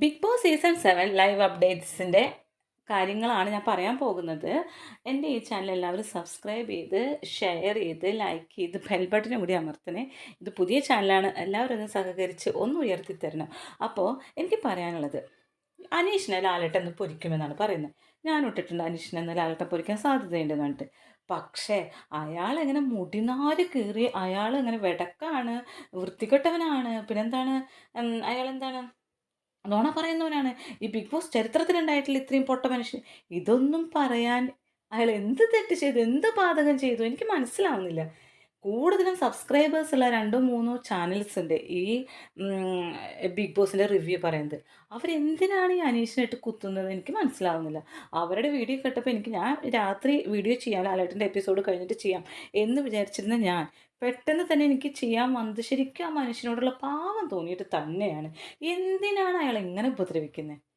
Bigg Boss season seven live അപ്ഡേറ്റ്സിന്റെ കാര്യങ്ങളാണ് ഞാൻ പറയാൻ പോകുന്നത്. എന്റെ ഈ ചാനൽ എല്ലാവരും സബ്സ്ക്രൈബ് ചെയ്ത് ഷെയർ ചെയ്ത് ലൈക്ക് ചെയ്ത് ബെൽ ബട്ടനും കൂടി അമർത്തണേ. ഇത് പുതിയ ചാനലാണ് എല്ലാവരും ഒന്ന് സഹകരിച്ച് ഒന്ന് ഉയർത്തി തരണം. അപ്പോൾ എനിക്ക് പറയാനുള്ളത് അനീഷിനെ ലാലേട്ടൻ പൊരിക്കുമെന്നാണ് പറയുന്നത്. ഞാൻ ഇട്ടിട്ടുണ്ട് അനീഷിനെ ലാലട്ടം പൊരിക്കാൻ സാധ്യതയുണ്ടെന്ന് പറഞ്ഞിട്ട്. പക്ഷേ അയാൾ എങ്ങനെ മുടിനാര് കീറി അയാൾ ഇങ്ങനെ വെടക്കാണ് വൃത്തികെട്ടവനാണ് പിന്നെന്താണ് അയാൾ എന്താണ്? നുണ പറയുന്നവനാണ്. ഈ ബിഗ് ബോസ് ചരിത്രത്തിലുണ്ടായിട്ടില്ല ഇത്രയും പൊട്ട മനുഷ്യൻ. ഇതൊന്നും പറയാൻ അയാൾ എന്ത് തെറ്റ് ചെയ്തു എന്ത് പാതകം ചെയ്തു എനിക്ക് മനസ്സിലാവുന്നില്ല. കൂടുതലും സബ്സ്ക്രൈബേഴ്സ് ഉള്ള രണ്ടോ മൂന്നോ ചാനൽസ് ഉണ്ട്. ഈ ബിഗ് ബോസിന്റെ റിവ്യൂ പറയുന്നത്. അവരെന്തിനാണ് ഈ അനീഷിനായിട്ട് കുത്തുന്നത്? എനിക്ക് മനസ്സിലാവുന്നില്ല. അവരുടെ വീഡിയോ കേട്ടപ്പോൾ എനിക്ക് ഞാൻ രാത്രി വീഡിയോ ചെയ്യാം ലാലേട്ടന്റെ എപ്പിസോഡ് കഴിഞ്ഞിട്ട് ചെയ്യാം എന്ന് വിചാരിച്ചിരുന്ന ഞാൻ പെട്ടെന്ന് തന്നെ എനിക്ക് ചെയ്യാൻ വന്നത് ശരിക്കും ആ മനുഷ്യനോടുള്ള പാവം തോന്നിയിട്ട് തന്നെയാണ്. എന്തിനാണ് അയാൾ ഇങ്ങനെ ഉപദ്രവിക്കുന്നത്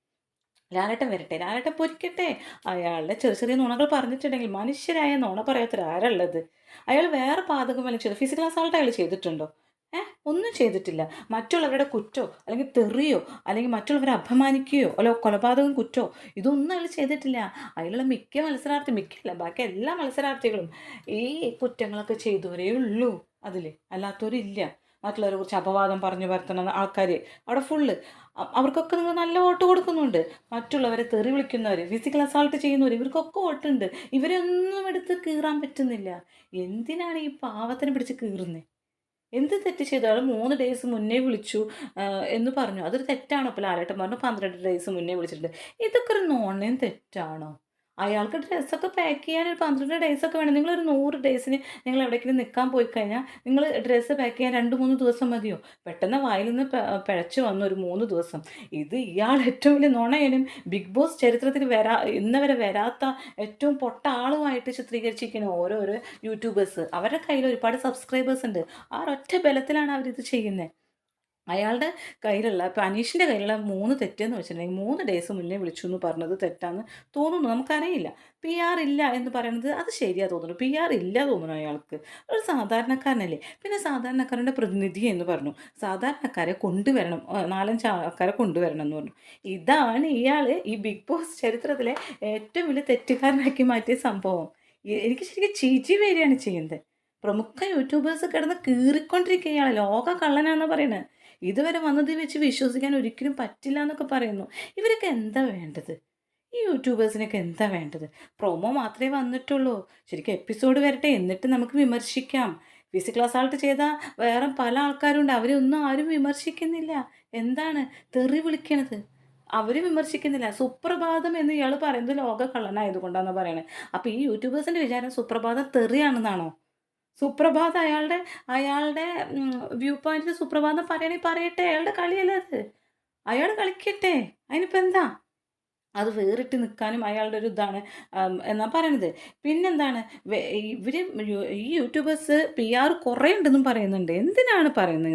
ലാലേട്ടൻ വരട്ടെ ലാലേട്ടൻ പൊരിക്കട്ടെ. അയാളുടെ ചെറിയ ചെറിയ നുണകൾ പറഞ്ഞിട്ടുണ്ടെങ്കിൽ മനുഷ്യരായ നുണ പറയാത്തൊരാരുള്ളത് അയാൾ വേറെ പാതകം വല്ല ഫിസിക്കൽ അസാൾട്ട് അയാൾ ചെയ്തിട്ടുണ്ടോ? ഏഹ് ഒന്നും ചെയ്തിട്ടില്ല. മറ്റുള്ളവരുടെ കുറ്റോ അല്ലെങ്കിൽ തെറിയോ അല്ലെങ്കിൽ മറ്റുള്ളവരെ അപമാനിക്കുകയോ അല്ല കൊലപാതകം കുറ്റോ ഇതൊന്നും അയാൾ ചെയ്തിട്ടില്ല. അതിലുള്ള മിക്ക മത്സരാർത്ഥി മിക്കല്ല ബാക്കി എല്ലാ മത്സരാർത്ഥികളും ഈ കുറ്റങ്ങളൊക്കെ ചെയ്തവരേ ഉള്ളൂ അതിൽ അല്ലാത്തവരില്ല. മറ്റുള്ളവരെ കുറിച്ച് അപവാദം പറഞ്ഞു വരുത്തുന്ന ആൾക്കാർ അവിടെ ഫുള്ള് അവർക്കൊക്കെ നിങ്ങൾ നല്ല വോട്ട് കൊടുക്കുന്നുണ്ട്. മറ്റുള്ളവരെ തെറി വിളിക്കുന്നവർ ഫിസിക്കൽ അസാൾട്ട് ചെയ്യുന്നവർ ഇവർക്കൊക്കെ വോട്ടുണ്ട്. ഇവരൊന്നും എടുത്ത് കീറാൻ പറ്റുന്നില്ല. എന്തിനാണ് ഈ പാവത്തിനെ പിടിച്ച് കീറുന്നത് എന്ത് തെറ്റ് ചെയ്താലും മൂന്ന് ഡേയ്സ് മുന്നേ വിളിച്ചു എന്ന് പറഞ്ഞു. അതൊരു തെറ്റാണോ. ഇപ്പോൾ ലാലേട്ടൻ പറഞ്ഞു പന്ത്രണ്ട് ഡേയ്സ് മുന്നേ വിളിച്ചിട്ടുണ്ട്. ഇതൊക്കെ ഒരു നോണയും തെറ്റാണോ? അയാൾക്ക് ഡ്രസ്സൊക്കെ പാക്ക് ചെയ്യാൻ ഒരു പന്ത്രണ്ട് ഡേയ്സൊക്കെ വേണം. നിങ്ങൾ ഒരു നൂറ് ഡേയ്സിന് നിങ്ങൾ എവിടെയെങ്കിലും നിൽക്കാൻ പോയി കഴിഞ്ഞാൽ നിങ്ങൾ ഡ്രസ്സ് പാക്ക് ചെയ്യാൻ രണ്ട് മൂന്ന് ദിവസം മതിയോ? പെട്ടെന്ന് വായിൽ നിന്ന് പിഴച്ചു വന്നു ഒരു മൂന്ന് ദിവസം. ഇത് ഇയാൾ ഏറ്റവും വലിയ നുണയനും ബിഗ് ബോസ് ചരിത്രത്തിൽ വരാ ഇന്ന് വരെ വരാത്ത ഏറ്റവും പൊട്ട ആളുമായിട്ട് ചിത്രീകരിച്ചിരിക്കുന്ന ഓരോരോ യൂട്യൂബേഴ്സ്. അവരുടെ കയ്യിൽ ഒരുപാട് സബ്സ്ക്രൈബേഴ്സ് ഉണ്ട്. ആ ഒറ്റ ബലത്തിലാണ് അവരിത് ചെയ്യുന്നത്. അയാളുടെ കയ്യിലുള്ള ഇപ്പം അനീഷിന്റെ കയ്യിലുള്ള മൂന്ന് തെറ്റെന്ന് വെച്ചിട്ടുണ്ടെങ്കിൽ മൂന്ന് ഡേയ്സ് മുന്നേ വിളിച്ചു എന്ന് പറഞ്ഞത് തെറ്റാന്ന് തോന്നുന്നു. നമുക്കറിയില്ല. പി ആർ ഇല്ല എന്ന് പറയുന്നത് അത് ശരിയാ തോന്നുന്നു. പി ആർ ഇല്ല തോന്നുന്നു അയാൾക്ക്. ഒരു സാധാരണക്കാരനല്ലേ. പിന്നെ സാധാരണക്കാരന്റെ പ്രതിനിധി എന്ന് പറഞ്ഞു. സാധാരണക്കാരെ കൊണ്ടുവരണം. നാലഞ്ച് ആൾക്കാരെ കൊണ്ടുവരണം എന്ന് പറഞ്ഞു. ഇതാണ് ഇയാൾ ഈ ബിഗ് ബോസ് ചരിത്രത്തിലെ ഏറ്റവും വലിയ തെറ്റുകാരനാക്കി മാറ്റിയ സംഭവം. എനിക്ക് ശരിക്കും ചീച്ചി വരികയാണ് ചെയ്യുന്നത്. പ്രമുഖ യൂട്യൂബേഴ്സ് കിടന്ന് കീറിക്കൊണ്ടിരിക്കുകയാണ്. ലോക കള്ളനാന്ന് പറയുന്നത് ഇതുവരെ വന്നതിൽ വെച്ച് വിശ്വസിക്കാൻ ഒരിക്കലും പറ്റില്ല എന്നൊക്കെ പറയുന്നു. ഇവരൊക്കെ എന്താ വേണ്ടത്? ഈ യൂട്യൂബേഴ്സിനൊക്കെ എന്താ വേണ്ടത്? പ്രൊമോ മാത്രമേ വന്നിട്ടുള്ളൂ. ശരിക്കും എപ്പിസോഡ് വരട്ടെ എന്നിട്ട് നമുക്ക് വിമർശിക്കാം. ഫിസിക്കൽ അസാൾട്ട് ചെയ്ത വേറെ പല ആൾക്കാരുണ്ട്. അവരെ ഒന്നും ആരും വിമർശിക്കുന്നില്ല. എന്താണ് തെറി വിളിക്കണത്? അവർ വിമർശിക്കുന്നില്ല. സുപ്രഭാതം എന്ന് ഇയാൾ പറയുന്നത് ലോക കള്ളനായതുകൊണ്ടാണെന്ന് പറയണത് അപ്പോൾ ഈ യൂട്യൂബേഴ്സിന്റെ വിചാരം സുപ്രഭാതം തെറിയാണെന്നാണോ? സുപ്രഭാതം അയാളുടെ അയാളുടെ വ്യൂ പോയിന്റിൽ സുപ്രഭാതം പറയണേ പറയട്ടെ അയാളുടെ കളിയല്ലേ അത്? അയാൾ കളിക്കട്ടെ അതിനിപ്പോൾ എന്താ? അത് വേറിട്ട് നിൽക്കാനും അയാളുടെ ഒരു ഇതാണ് എന്നാ പറയണത്. പിന്നെന്താണ് ഇവർ ഈ യൂട്യൂബേഴ്സ് പി ആർ കുറേ ഉണ്ടെന്നും പറയുന്നുണ്ട്. എന്തിനാണ് പറയുന്നത്?